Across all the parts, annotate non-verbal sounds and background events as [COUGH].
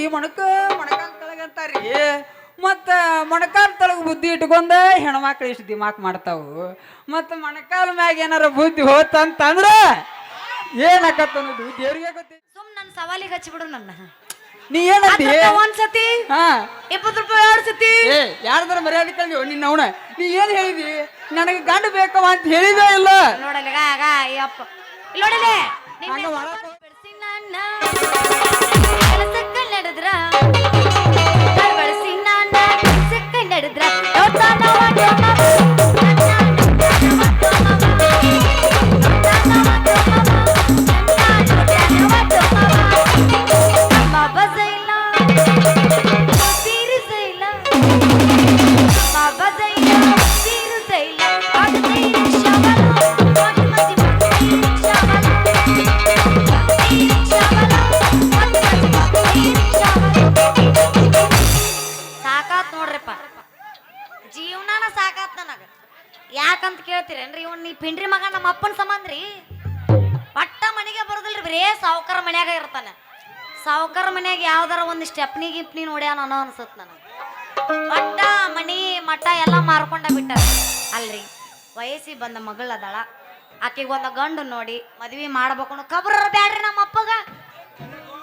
ಮಂದಿ ಮೊಣಕ ಮೊಣಕಾಲ್ ತಳಗ ಮತ್ತು ಮೊಣಕಾಲ್ ತಳಗ ಬುದ್ಧಿ ಇಟ್ಕೊಂಡ ಹೆಣ್ಮಕ್ಳು ಇಷ್ಟು ದಿಮಾಕ್ ಮಾಡ್ತಾವು. ಮತ್ತು ಮೊಣಕಾಲ್ ಮ್ಯಾಗ ಏನಾರ ಬುದ್ಧಿ ಹೋತಂತಂದ್ರೆ ಏನಾಕತ್ತ ಅನ್ನೋದು ದೇವ್ರಿಗೆ ಗೊತ್ತಿ. ಸುಮ್ ನನ್ನ ಸವಾಲಿಗೆ ಹಚ್ಚಿಬಿಡು ನನ್ನ. ನೀ ಏನಂತಿ ಒಂದ್ಸತಿ ಇಪ್ಪತ್ತು ರೂಪಾಯಿ ಎರಡು ಸತಿ. ಯಾರ್ದಾರ ಮರ್ಯಾದೆ ಕಳ್ದಿ ನಿನ್ನ ಅವನ. ನೀ ಏನ್ ಹೇಳಿದಿ? ನನಗೆ ಗಂಡ ಬೇಕವ ಅಂತ ಹೇಳಿದೇ ಇಲ್ಲ? ನೋಡಲ್ಲ ಆಗ ಅಯ್ಯಪ್ಪ ನೋಡಲೆ ನನ್ನ. ಕೆಲಸಕ್ಕ ನಡೆದ್ರ ಮನ್ಯಾಗ ಯಾವ್ದಾರ ಒಂದು ಸ್ಟೆಪ್ನಿ ಗಿಪ್ನಿ ನೋಡ್ಯಾನ ಅನ್ನೋ ಅನ್ಸತ್ ನನಗೆ. ಮಠ ಮನಿ ಮಠ ಎಲ್ಲ ಮಾರ್ಕೊಂಡ ಬಿಟ್ಟ. ಅಲ್ರಿ ವಯಸ್ಸಿ ಬಂದ ಮಗಳ ಅದಾಳ. ಆಕೆಗೆ ಒಂದು ಗಂಡು ನೋಡಿ ಮದ್ವಿ ಮಾಡ್ಬೇಕು ಕಬ್ರ ಬ್ಯಾಡ್ರಿ ನಮ್ಮ ಅಪ್ಪಗ.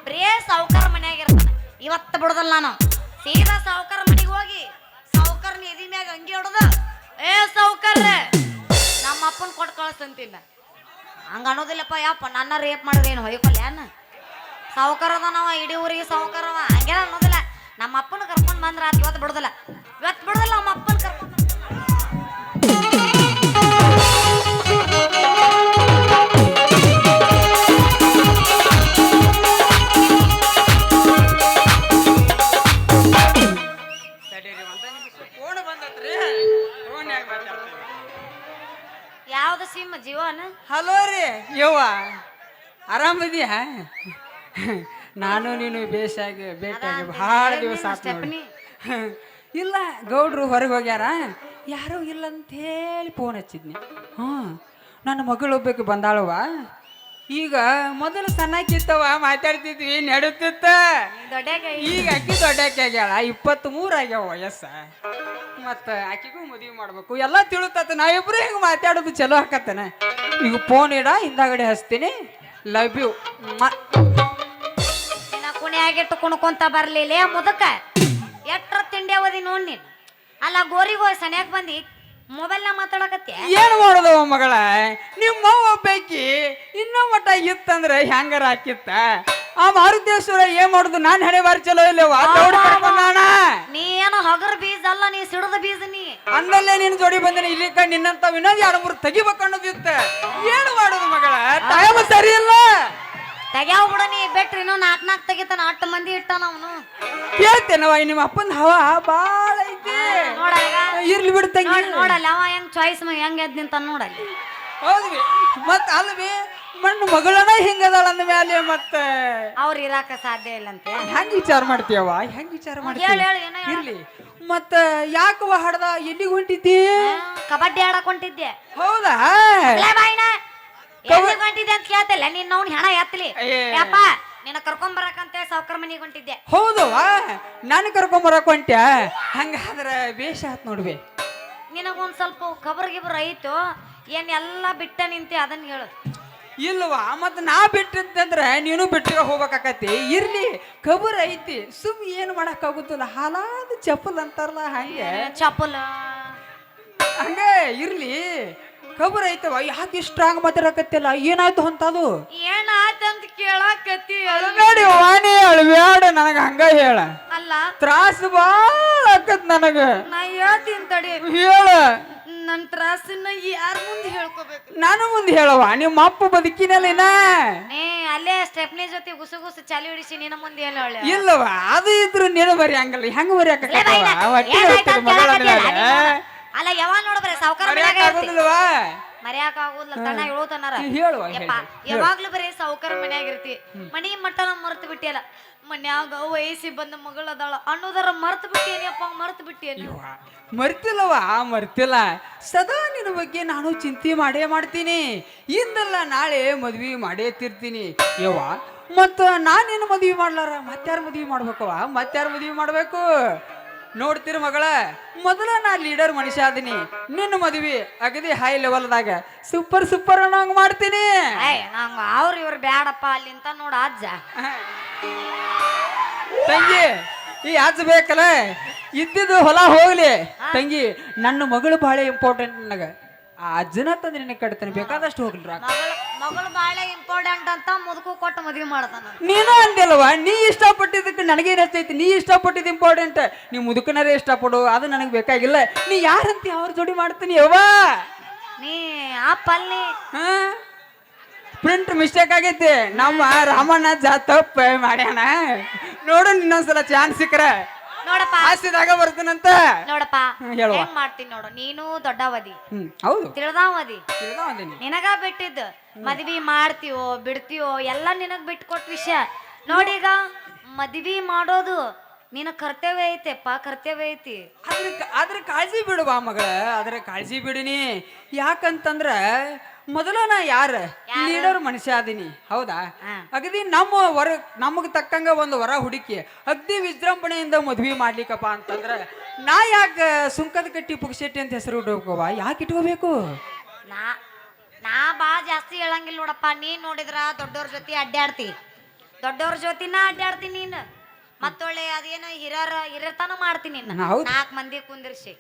ಬರೇ ಸಾವುಕಾರ ಮನ್ಯಾಗ ಇರ್ತಾನ. ಇವತ್ತು ಬಿಡದಲ್ಲ ನಾನು. ಸೀದಾ ಸಾವುಕಾರ ಮನೆಗೆ ಹೋಗಿ ಸಾವುಕಾರ ನಿಧಿ ಮ್ಯಾಗ ಅಂಗಿ ಹೊಡೆದು, ಏ ಸಾವುಕಾರ ನಮ್ಮ ಅಪ್ಪನ ಕೊಟ್ಟು ಕಳಿಸ್ತಂತಿಲ್ಲ ಹಂಗ ಅನ್ನೋದಿಲ್ಲಪ್ಪ, ಯಪ್ಪ, ನನ್ನ ರೇಪ್ ಮಾಡಿದ್ರೆ ಏನು ಹೊಯ್ಕೊಲ್ಲ ಏನ ಸಾವುಕಾರ ಅದಾನವ ಇಡೀ ಊರಿಗೆ ಸಾವುಕಾರವ. ಹಂಗೆಲ್ಲ ಅನ್ನೋದಿಲ್ಲ. ನಮ್ಮ ಅಪ್ಪನ ಕರ್ಕೊಂಡು ಬಂದ್ರ ಅದ್ ಇವತ್ತು ಬಿಡೋದಿಲ್ಲ. ಇವತ್ತು ಬಿಡೋದಿಲ್ಲ ನಮ್ಮ ಅಪ್ಪನ ಕರ್ಕೊಂಡು ಯಾವ್ದು ಸಿಮ್ ಜೀವನ? ಹಲೋ ರೀ, ಯವ್ವ. ಆರಾಮದಿಯಾ? ನಾನು ನೀನು ಬೇಸಾಗಿ ಭೇಟಿಯಾಗಿ ಭಾಳ ದಿವಸ ಆತ್ ನೋಡಿ. [LAUGHS] ಇಲ್ಲ ಗೌಡ್ರು ಹೊರಗೆ ಹೋಗ್ಯಾರ? ಯಾರೂ ಇಲ್ಲ ಅಂತ ಹೇಳಿ ಫೋನ್ ಹಚ್ಚಿದ್ನಿ. ಹ್ಞೂ ನನ್ನ ಮಗಳು ಒಬ್ಬಕ್ಕೆ ಬಂದಾಳವ ಈಗ ಮೊದಲು ಸಣ್ಣಕ್ಕಿತ್ತವ ಮಾತಾಡ್ತಿದ್ವಿ ನಡುತ್ತಿತ್ತ. ಈಗ ಅಕ್ಕಿ ದೊಡ್ಡಕ್ಕೆ ಆಗ್ಯಾಳ ಇಪ್ಪತ್ತ್ ಮೂರು ಆಗ್ಯಾವ ವಯಸ್ಸ. ಮತ್ತು ಆಕಿಗೂ ಮದುವೆ ಮಾಡ್ಬೇಕು. ಎಲ್ಲ ತಿಳುತ್ತ ನಾವಿಬ್ರು ಹಿಂಗೆ ಮಾತಾಡೋದು ಚಲೋ ಹಾಕತ್ತಾನೆ ಈಗ ಫೋನ್ ಇಡ ಹಿಂದಾಗಡೆ ಹಚ್ತೀನಿ. ಲವ್ ಯು ನಿನ್ನ ಕುಣಿಯಾಗಿಟ್ಟು ಕುಣ್ಕೊಂತ ಬರ್ಲಿಲ್ಲ. ಮುದಕ ಎಟ್ರ ತಿಂಡಿ ಅವದಿ ನೋಡ್ ನೀನ್? ಅಲ್ಲ ಗೋರಿಗ ಹೋಗಿ ಸನ್ಯಾಕ್ ಬಂದಿ ಮೊಬೈಲ್ನ ಮಾತಾಡಕತ್ತಿ? ಏನ್ ಮಾಡೋದವ ಮಗಳ? ನಿಮ್ಮ ಬೇಕಿ ಇನ್ನೂ ಮಟ್ಟ ಇತ್ತಂದ್ರೆ ಹ್ಯಾಂಗರ್ ಹಾಕಿತ್ತ? ಆ ಮಾರುತೇಶ್ವರ ಏನ್ ಮಾಡುದು? ನಾನ್ ಹಣೆ ಬಾರಿ ಚಲೋ ಇಲ್ಲವ ನೀ ಏನೋ ಹಗರ್ ಬೀಜ ಅಲ್ಲ ನೀ ಸಿಡದ ಬೀಜ ನೀ. ಅಂದಲ್ಲೇ ನಿನ್ ಜೋಡಿ ಬಂದಿನ. ಇಲ್ಲಿ ಕಂಡು ನಿನ್ನಂತ ಇನ್ನೊಂದು ಯಾರು ಮೂರು ತೆಗಿಬೇಕು ಅನ್ನೋದಿತ್ತ ಏನು ಮಾಡೋದು ಮಗಳ? ಟೈಮ್ ಸರಿ ಇಲ್ಲ. ತೆಗ್ಯಾವ್ ಬಿಡ ನೀ ಬೆಟ್ರಿ ಇನ್ನೂ ನಾಲ್ಕು ನಾಲ್ಕು ತೆಗಿತಾನ ಅಟ್ಟು ಮಂದಿ ಇಟ್ಟಾನ ಅವನು. ಕೇಳ್ತೇನವ ನಿಮ್ಮ ಅಪ್ಪನ ಹವ ಬಾಳ ಐತಿ. ನೋಡಾಗ ಇರ್ಲಿ ಬಿಡು ತಂಗಿ. ನೋಡ್ ನೋಡಲ್ಲ ಅವ ಹೆಂಗ್ ಚಾಯ್ಸ್ ಹೆಂಗ್ ಎದ್ ನಿಂತ ನೋಡಲ್ಲಿ. ಹೌದ್ವಿ ಮತ್ ಅಲ್ವಿ ಮಣ್ಣು ಮಗಳನ ಹಿಂಗದಾಳ ಅಂದ ಮೇಲೆ ಮತ್ತೆ. ಅವ್ರು ಇರಾಕ ಸಾಧ್ಯ ಇಲ್ಲಂತೆ ಹೆಂಗ್ ವಿಚಾರ ಮಾಡ್ತೀಯವ ಹೆಂಗ್ ವಿಚಾರ ಮಾಡ್ತೀಯ? ಹೇಳು ಹೇಳು ಏನೋ ಹೇಳು. ಇರ್ಲಿ. ಮತ್ತ ಯಾಕವ ಹಡ್ದ? ಎಲ್ಲಿಗೆ ಹೊಂಟಿದ್ದಿ? ಕಬಡ್ಡಿ ಆಡಕ್ ಹೊಂಟಿದ್ದೆ. ಹೌದಾ? ಲೇ ಬಾಯ್ನ ಎಲ್ಲಿಗ್ ಹೊಂಟಿದ್ದೆ ಅಂತ ಕೇಳ್ತಿಲ್ಲ. ನೀನ್ ಅವ್ನ ಹೆಣ ಎತ್ತಲಿ ಏ. ಯಪ್ಪ ನಿನ್ನ ಕರ್ಕೊಂಡ್ ಬರಕಂತೆ ಸಾವ್ಕರ್ ಮನಿಗೆ ಹೊಂಟಿದ್ದೆ ಹೌದು ನಾನು ಕರ್ಕೊಂಬರಕ್ ಹೊಂಟ್ಯ? ಹಂಗಾದ್ರ ಬೇಷ ಆತ್ ನೋಡ್ಬಿ ನಿನಗೊಂದ್ ಸ್ವಲ್ಪ ಖಬರ್ ಗಿಬರ್ ಐತು ಏನ್ ಎಲ್ಲ ಬಿಟ್ಟ ನಿಂತೆ ಅದನ್ನ ಹೇಳು. ಇಲ್ವಾ? ಮತ್ ನಾ ಬಿಟ್ಟಿದ್ದಂದ್ರ ನೀನು ಬಿಟ್ಟಿಗೆ ಹೋಗ್ಬೇಕಾಕತಿ ಇರ್ಲಿ ಕಬರ್ ಐತಿ. ಸುಮ್ ಏನ್ ಮಾಡಕ್ ಆಗುತ್ತಲ್ಲ ಹಾಲಾದ ಚಪ್ಪಲ್ ಅಂತಾರಲ್ಲ ಹಂಗೆ. ಚಪ್ಪಲ್. ಹಂಗೆ ಇರ್ಲಿ. ಕಬರ್ ಐತವ ಯಾಕೆ ಸ್ಟ್ರಾಂಗ್ ಮಾತಾಡಕತ್ತಿಲ್ಲ? ಏನಾಯ್ತು ಅಂತದು ಏನಾಯ್ತಂತ ಕೇಳಾಕತ್ತಿ ಅಳಬೇಡಿ ವಾಣಿ ಅಳಬೇಡ ನನಗ ಹಂಗ ಹೇಳ. ಅಲ್ಲ. ತ್ರಾಸ ಬಾಳ ಆಕತ್ ನನಗ. ನಾ ಹೇಳ್ತೀನಿ ತಡಿ. ಹೇಳ. ನನ್ನ ತ್ರಾಸನ್ನ ಯಾರ ಮುಂದೆ ಹೇಳ್ಕೋಬೇಕು? ನಾನು ಮುಂದೆ ಹೇಳವ ನಿಮ್ಮ ಅಪ್ಪ ಬದುಕಿನಲ್ಲಿನ ಏ ಅಲ್ಲೇ ಸ್ಟೆಪ್ನಿ ಜೊತೆ ಗುಸು ಗುಸು ಚಾಲಿ ಹಿಡಿಸಿ ನಿನ್ನ ಮುಂದೆ ಹೇಳ ಇಲ್ಲವ ಅದು ಇದ್ರು ನೀನು ಬರಿ ಹಂಗಲ್ಲ ಹೆಂಗ ಬರೀ ಹಾಕ ಅಲ್ಲ ಯಾವಾಗ ನೋಡ್ಬ್ರೆ ಸಾವುಕಾರ ಮನ್ಯಾಗ ಆಗೋದಿಲ್ವಾ? ಮರ್ಯಾಕ ಆಗುದಿಲ್ಲ ತಣ್ಣ ಹೇಳೋತನಾರ ಹೇಳುವ ಯಪ್ಪ ಯಾವಾಗ್ಲೂ ಬರೀ ಸಾವುಕಾರ ಮನ್ಯಾಗ ಇರ್ತಿ. ಮನಿ ಮಟ್ಟನ ಮರ್ತು ಬಿಟ್ಟಿಯಲ್ಲ. ಮನ್ಯಾಗ ವಯಸ್ಸಿ ಬಂದ ಮಗಳ ಅದಾಳ. ಅನ್ನೋದರ ಮರ್ತು ಬಿಟ್ಟಿಯಪ್ಪ ಮರ್ತು ಬಿಟ್ಟಿಯನಿ? ಮರ್ತಿಲ್ಲವ ಮರ್ತಿಲ್ಲ. ಸದಾ ನಿನ್ನ ಬಗ್ಗೆ ನಾನು ಚಿಂತೆ ಮಾಡೇ ಮಾಡ್ತೀನಿ. ಇಂದಲ್ಲ ನಾಳೆ ಮದ್ವಿ ಮಾಡೇ ತಿರ್ತೀನಿ. ಯವ್ವ ಮತ್ತ ನಾನೇನು ಮದ್ವಿ ಮಾಡ್ಲಾರ? ಮತ್ತಾರ ಮದ್ವಿ ಮಾಡ್ಬೇಕವ ಮತ್ತಾರ ಮದ್ವಿ ಮಾಡ್ಬೇಕು? ನೋಡ್ತೀರಿ ಮಗಳ? ಮೊದಲ ನಾ ಲೀಡರ್ ಮನುಷ್ಯ ಅದೀನಿ ನಿನ್ನ ಮದುವೆ ಅಗದಿ ಹೈ ಲೆವೆಲ್ದಾಗ ಸೂಪರ್ ಸೂಪರ್ ಅನ್ನೋಂಗ್ ಮಾಡ್ತೀನಿ. ನಂಗ ಅವ್ರ ಇವ್ರು ಬ್ಯಾಡಪ್ಪ ಅಲ್ಲಿಂತ ನೋಡ ಅಜ್ಜ. ತಂಗಿ ಈ ಅಜ್ಜ ಬೇಕಲ್ಲ? ಇದ್ದಿದ್ದು ಹೊಲ ಹೋಗ್ಲಿ. ತಂಗಿ ನನ್ನ ಮಗಳು ಬಹಳ ಇಂಪಾರ್ಟೆಂಟ್ ನನಗ. ಆ ಅಜ್ಜನ ತಂದು ನಿನಗೆ ಕಟ್ತಾನೆ ಬೇಕಾದಷ್ಟು ಹೋಗ್ಲಿ ಮಗಳು ಬಾಳೆ ಇಂಪಾರ್ಟೆಂಟ್ ಅಂತ ಮುದುಕು ಕೊಟ್ಟು ಮದುವೆ ಮಾಡ್ತಾನ. ನೀನು ಅಂದಿಲ್ವಾ ನೀ ಇಷ್ಟಪಟ್ಟಿದ್ದಕ್ಕೆ ನನಗೆ ಹೆಚ್ಚೈತಿ ನೀ ಇಷ್ಟಪಟ್ಟಿದ್ದು ಇಂಪಾರ್ಟೆಂಟ್ ನೀ ಮುದುಕನರೇ ಇಷ್ಟಪಡು ಅದು ನನಗೆ ಬೇಕಾಗಿಲ್ಲ. ನೀ ಯಾರಂತ ಅವ್ರ ಜೋಡಿ ಮಾಡ್ತೀನಿ ಯವ್ವ? ನೀ ಆ ಪಲ್ಲಿ. ಪ್ರಿಂಟ್ ಮಿಸ್ಟೇಕ್ ಆಗೈತಿ. ನಮ್ಮ ರಾಮಣ್ಣ ಜಾ ತಪ್ಪ ಮಾಡ್ಯಾನ. ನೋಡು ಇನ್ನೊಂದ್ಸಲ ಚಾನ್ಸ್ ಸಿಕ್ಕ್ರ. ನೋಡಪ್ಪ. ಆಸ್ತಿದಾಗ ಬರ್ತೀನಂತ? ನೋಡಪ್ಪ. ಹೇಳುವ. ಹೆಂಗ್ ಮಾಡ್ತೀನಿ ನೋಡು ನೀನು ದೊಡ್ಡವದಿ. ಹ್ಮ್ ಹೌದು. ತಿಳಿದಾವದಿ. ನಿನಗ ಬಿಟ್ಟಿದ್ದು. ಮದ್ವಿ ಮಾಡ್ತೀವೋ ಬಿಡ್ತೀವೋ ಎಲ್ಲ ನಿನಗ್ ಬಿಟ್ಕೊಟ್ ವಿಷಯ. ನೋಡೀಗ ಮದ್ವಿ ಮಾಡೋದು ನಿನ್ನ ಕರ್ತವ್ಯ ಐತೆಪ್ಪ ಕರ್ತವ್ಯ ಐತಿ. ಅದ್ರ ಅದ್ರ ಕಾಳಜಿ ಬಿಡುವ ಮಗಳ ಅದ್ರ ಕಾಳಜಿ ಬಿಡಿನಿ. ಯಾಕಂತಂದ್ರ ಮೊದಲ ನಾ ಯಾರ? ಲೀಡರ್ ಮನುಷ್ಯ ಅದೀನಿ. ಹೌದಾ. ಅಗದಿ ನಮ್ಮ ವರ ನಮಗ್ ತಕ್ಕಂಗ ಒಂದು ವರ ಹುಡುಕಿ ಅಗ್ದಿ ವಿಜೃಂಭಣೆಯಿಂದ ಮದ್ವಿ ಮಾಡ್ಲಿಕ್ಕಪ್ಪ ಅಂತಂದ್ರ ನಾ ಯಾಕೆ ಸುಂಕದ ಕಟ್ಟಿ ಪುಗ್ಸೆಟ್ಟಿ ಅಂತ ಹೆಸರು ಇಟ್ಕೋವ ಯಾಕೆ ಇಟ್ಕೋಬೇಕು? ನಾ ನಾ ಬಾ ಜಾಸ್ತಿ ಹೇಳಂಗಿಲ್ಲ ನೋಡಪ್ಪ. ನೀನ್ ನೋಡಿದ್ರ ದೊಡ್ಡವ್ರ ಜೊತೆ ಅಡ್ಡಾಡ್ತಿ ದೊಡ್ಡವ್ರ ಜೊತಿನ ಅಡ್ಡಾಡ್ತಿ ನೀನ್. ಮತ್ತೊಳ್ಳೆ ಅದೇನ ಹಿರರ ಹಿರತನ ಮಾಡ್ತೀನಿ ನಾಲ್ಕು ಮಂದಿ ಕುಂದಿರ್ಸಿ.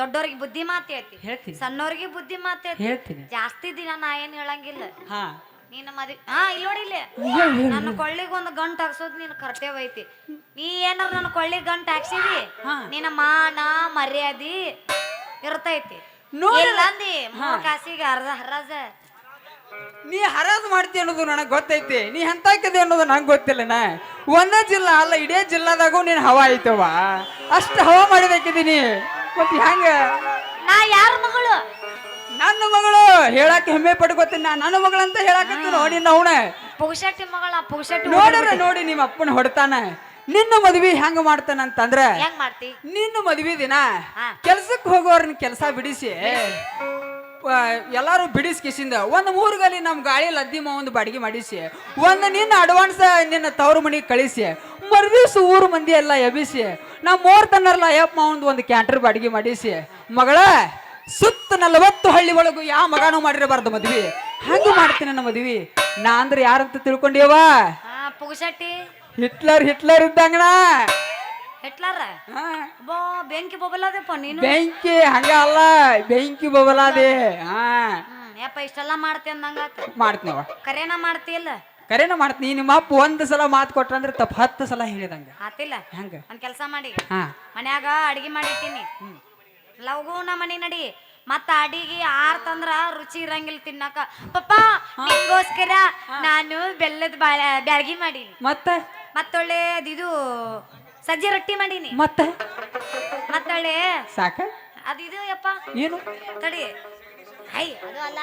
ದೊಡ್ಡವ್ರಿಗೆ ಬುದ್ಧಿ ಮಾತು ಹೇಳ್ತಿ ಸಣ್ಣವ್ರಿಗೆ ಬುದ್ಧಿ ಮಾತು ಹೇಳ್ತಿ ಹೇಳ್ತೀನಿ. ಜಾಸ್ತಿ ದಿನ ನಾ ಏನ್ ಹೇಳಂಗಿಲ್ಲ. ಹಾ. ನೀನು ಮದ್ವಿ ಹಾ ಇಲ್ಲಿ ನೋಡಿ ಇಲ್ಲಿ. ನನ್ನ ಕೊಳ್ಳಿಗೆ ಒಂದು ಗಂಟು ಹಾಕ್ಸೋದು ನಿನ್ನ ಕರ್ತವ್ಯ ಐತಿ. ನೀ ಏನಾರ ನನ್ನ ಕೊಳ್ಳಿಗೆ ಗಂಟು ಹಾಕ್ಸಿದಿ. ನಿನ್ನ ಮಾನ ಮರ್ಯಾದಿ ಇರ್ತೈತಿ. ನೋಡಿ. ಮೂರ್ ಕಾಸಿಗೆ ಅರ್ಧ ಹರಾಜ ನೀ ಹರಾಜ್ ಮಾಡ್ತಿ ಅನ್ನೋದು ನನಗೆ ಗೊತ್ತೈತಿ. ನೀ ಹೆಂತಾಕಿದೆ ಅನ್ನೋದು ನಂಗೆ ಗೊತ್ತಿಲ್ಲನ ಒಂದೇ ಜಿಲ್ಲಾ ಅಲ್ಲ ಇಡೀ ಜಿಲ್ಲಾದಾಗೂ ನೀನು ಹವಾ ಐತವ ಅಷ್ಟು ಹವಾ ಮಾಡಬೇಕಿದ್ದೀನಿ ಮತ್ತೆ ಹೆಂಗ? ನಾ ಯಾರ ಮಗಳು? ನನ್ನ ಮಗಳು. ಹೇಳಕ್ಕೆ ಹೆಮ್ಮೆ ಪಡ್ಕೋತೀನಿ ನಾ. ನನ್ನ ಮಗಳಂತ ಹೇಳಕತ್ತೀನಿ ನೋಡಿ ಅವನ. ಮಗಳ ನೋಡ್ರ ನೋಡಿ ನಿಮ್ಮ ಅಪ್ಪನ ಹೊಡ್ತಾನ. ನಿನ್ನ ಮದ್ವಿ ಹೆಂಗ ಮಾಡ್ತಾನಂತಂದ್ರ ಹೆಂಗ್ ಮಾಡ್ತಿ? ನಿನ್ನ ಮದ್ವಿ ದಿನ. ಕೆಲ್ಸಕ್ಕೆ ಹೋಗೋರ್ನ ಕೆಲಸ ಬಿಡಿಸಿ. ಎಲ್ಲಾರು ಬಿಡಿಸ್ ಕಿಸಿಂದ ಒಂದು ಮೂರು ಗಲಿ ನಮ್ಮ ಗಾಳಿ ಲದ್ದಿ ಒಂದು ಬಾಡಿಗೆ ಮಾಡಿಸಿ ಒಂದು ನಿನ್ನ ಅಡ್ವಾನ್ಸ್ ನಿನ್ನ ತವ್ರ ಮನೆಗೆ ಕಳಿಸಿ ಮರ್ದಿವ್ಸ ಊರು ಮಂದಿ ಎಲ್ಲ ಎಬಿಸಿ ನಮ್ಮ ಮೂರ್ ಯಪ್ಪ ಒಂದು ಒಂದು ಕ್ಯಾಂಟರ್ ಬಾಡಿಗೆ ಮಾಡಿಸಿ ಮಗಳ ಸುತ್ತ ನಲವತ್ತು ಹಳ್ಳಿ ಒಳಗು ಯಾವ ಮಗನೂ ಮಾಡಿರಬಾರ್ದು ಮದ್ವಿ. ಹಂಗೆ ಮಾಡ್ತೀನಿ ನನ್ನ ಮದ್ವಿ. ನಾ ಅಂದ್ರೆ ಯಾರಂತ ತಿಳ್ಕೊಂಡೇವಾ? ಪುಗ್ಶೆಟ್ಟಿ ಹಿಟ್ಲರ್ ಹಿಟ್ಲರ್ ಇದ್ದಂಗಣ ಹಿಟ್ಲರ? ಬೋ ಬೆಂಕಿ ಬೊಬಲದಪ್ಪ ನೀನು? ಬೆಂಕಿ ಹಂಗ ಅಲ್ಲ ಬೆಂಕಿ ಬಬಲಾದೆ ಹಾ. ಯಪ್ಪ ಇಷ್ಟೆಲ್ಲ ಮಾಡ್ತಿ ಅಂದಂಗ ಮಾಡ್ತೀನವ ಕರೇನ ಮಾಡ್ತಿಯಲ್ಲ ಕರೇನ ಮಾಡ್ತೀನಿ. ನಿಮ್ಮ ಅಪ್ಪ ಒಂದ್ ಸಲ ಮಾತು ಕೊಟ್ರಂದ್ರೆ ತಪ್ಪ ಹತ್ತು ಸಲ ಹೇಳಿದಂಗ. ಆತಿಲ್ಲ? ಹೆಂಗ? ಒಂದ್ ಕೆಲಸ ಮಾಡಿ. ಹಾ. ಮನ್ಯಾಗ ಅಡಿಗೆ ಮಾಡಿಟ್ಟಿನಿ. ನಮ್ಮ ಮನೆ ನಡಿ. ಮತ್ತ ಅಡಿಗೆ ಆರ್ತಂದ್ರ ರುಚಿ ಇರಂಗಿಲ್ಲ ತಿನ್ನಕ. ಪಪ್ಪ ನಿಂಗೋಸ್ಕರ ನಾನು ಬೆಲ್ಲದ ಬಾಳ ಮಾಡಿ ಮತ್ತೆ? ಮತ್ತೊಳ್ಳೆ ಅದಿದು ಸಜ್ಜಿ ರೊಟ್ಟಿ ಮಾಡೀನಿ. ಮತ್ತೆ? ಮತ್ತಳೆ ಸಾಕ? ಇದು ಯಪ್ಪ. ಏನು? ತಡಿ. ಹೈ ಅದು ಅಲ್ಲ.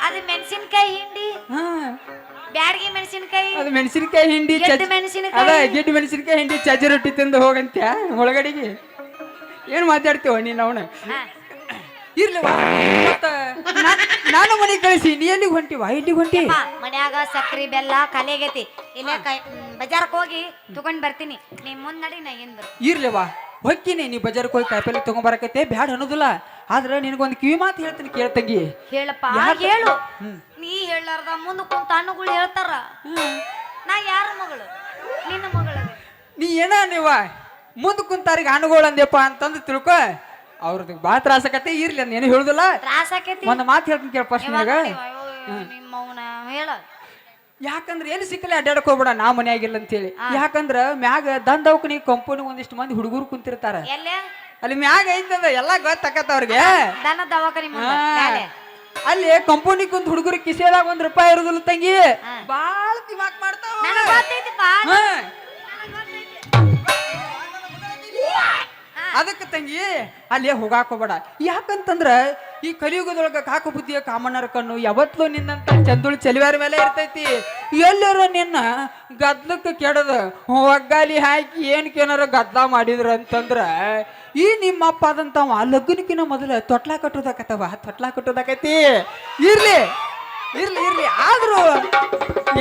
ಅದು ಮೆಣಸಿನಕಾಯಿ ಹಿಂಡಿ. ಹಾ. ಬ್ಯಾಡ್ಗಿ ಮೆಣಸಿನ್ಕಾಯಿ. ಅದು ಮೆಣಸಿನಕಾಯಿ ಹಿಂಡಿ ಗೆಡ್ಡೆ ಮೆಣಸಿನಕಾಯಿ. ಅದ ಗೆಡ್ಡೆ ಮೆಣಸಿನಕಾಯಿ ಹಿಂಡಿ ಚಜ್ಜಿ ರೊಟ್ಟಿ ತಿಂದು ಹೋಗಂತ್ಯ? ಒಳಗಡೆಗೆ? ಏನು ಮಾತಾಡ್ತೀವ ನೀನು ಅವನ? ಹಾ. ಇರ್ಲಿವಾ ಮತ್ತ ನಾ- ನಾನು ಮನೆಗೆ ಕಳಿಸಿ. ನೀ ಎಲ್ಲಿಗೆ ಹೊಂಟಿವ ಇಲ್ಲಿಗೆ ಹೊಂಟಿ? ಯಪ್ಪ, ಮನ್ಯಾಗ ಸಕ್ರಿ ಬೆಲ್ಲ ಕಲೆಗೆತಿ ಇಲ್ಲೇ ಕೈ ಬಜಾರ್ಕ್ ಹೋಗಿ ತಗೊಂಡ್ ಬರ್ತೀನಿ. ನೀ ಮುಂದ್ ನಡಿ ನಾ ಏನ್ ಬರ್ತೀನಿ. ಇರ್ಲಿವಾ? ಹೊಕ್ಕಿನಿ ನೀ ಬಜಾರ್ಗೆ ಹೋಗಿ ಕಾಯಿಪಲ್ಲೆ ತಗೊಂಬರಕತ್ತೆ ಬ್ಯಾಡ ಅನ್ನೋದಿಲ್ಲ. ಆದ್ರೆ ನಿನಗೊಂದು ಕಿವಿ ಮಾತು ಹೇಳ್ತೀನಿ ಕೇಳ್ತಂಗಿ ಹೇಳಪ್ಪ ಯಾಕ? ಹೇಳು. ಹ್ಮ್. ನೀ ಹೇಳಾರ್ದ ಮುಂದ ಕುಂತ ಹಣ್ಣುಗಳು ಹೇಳ್ತಾರ. ನಾ ಯಾರ ಮಗಳು? ನಿನ್ನ ಮಗಳು. ನೀ ಏನ ನೀವ? ಮುಂದೆ ಕುಂತಾರಿಗೆ ಅಣ್ಣುಗಳು ಅಂದ್ಯಪ್ಪ ಅಂತಂದು ತಿಳ್ಕೊ. ಅವ್ರದ್ದು ಭಾಳ ತ್ರಾಸಕತ್ತೆ ಇರ್ಲಿ ಅಂತ ಏನು ಹೇಳುದಿಲ್ಲ. ತ್ರಾಸ ಆಕೈತಿ. ಒಂದು ಮಾತು ಹೇಳ್ತೀನಿ ಕೇಳ ಫಸ್ಟ್ ನಿನಗ. ನಿಮ್ಮ ಅವನ ಹೇಳ. ಯಾಕಂದ್ರೆ ಎಲ್ಲಿ ಸಿಕ್ಕಲೆ ಅಡ್ಡಾಡಕ್ ಹೋಗ್ಬೇಡ ನಾ ಮನ್ಯಾಗಿಲ್ಲ ಅಂತೇಳಿ. ಯಾಕಂದ್ರ ಮ್ಯಾಗ ದಂದವ್ಕನಿ ಕಂಪನಿ ಒಂದಿಷ್ಟು ಮಂದಿ ಹುಡುಗರು ಕುಂತಿರ್ತಾರ. ಎಲ್ಲೇ? ಅಲ್ಲಿ ಮ್ಯಾಗ ಐತದ ಎಲ್ಲ ಗೊತ್ತಾಕತ್ತ ಅವ್ರಿಗೆ. ದನ ದವಾಖಾನಿ ಮುಂದ ಮ್ಯಾಲೆ. ಅಲ್ಲಿ ಕಂಪನಿ ಕುಂತ ಹುಡುಗರು ಕಿಸೆದಾಗ ಒಂದ್ ರೂಪಾಯಿ ಇರುದಿಲ್ಲ ತಂಗಿ. ಬಾಳ ತಿಮಾಕ್ ಮಾಡ್ತಾವ ನನಗ್ ಗೊತ್ತೈತಿಪ್ಪ. ಹಾ. ನನಗ್ ಗೊತ್ತೈತಿ. ಅದಕ್ಕೆ ತಂಗಿ, ಅಲ್ಲಿ ಹೋಗಾಕೋಬೇಡ ಯಾಕಂತಂದ್ರ ಈ ಕಲಿಯುಗದೊಳಗ ಕಾಕು ಬುದ್ಧಿಯ ಕಾಮಣ್ಣರ ಕಣ್ಣು ಯಾವತ್ತೂ ನಿನ್ನಂತ ಚಂದುಳು ಚೆಲುವಾರ ಮೇಲೆ ಇರ್ತೈತಿ. ಎಲ್ಲರ ನಿನ್ನ ಗದ್ಲಕ್ಕೆ ಕೆಡದ ಒಗ್ಗಾಲಿ ಹಾಕಿ ಏನಕ್ಕೇನಾರ ಗದ್ಲ ಮಾಡಿದ್ರ ಅಂತಂದ್ರ, ಈ ನಿಮ್ಮ ಅಪ್ಪ ಆದಂತವ ಲಗ್ನಕ್ಕಿನ ಮೊದಲ ತೊಟ್ಲ ಕಟ್ಟೋದಾಕತ್ತವ ತೊಟ್ಲ ಕಟ್ಟೋದಾಕೈತಿ ಇರ್ಲಿ ಇರ್ಲಿ ಇರ್ಲಿ. ಆದ್ರೂ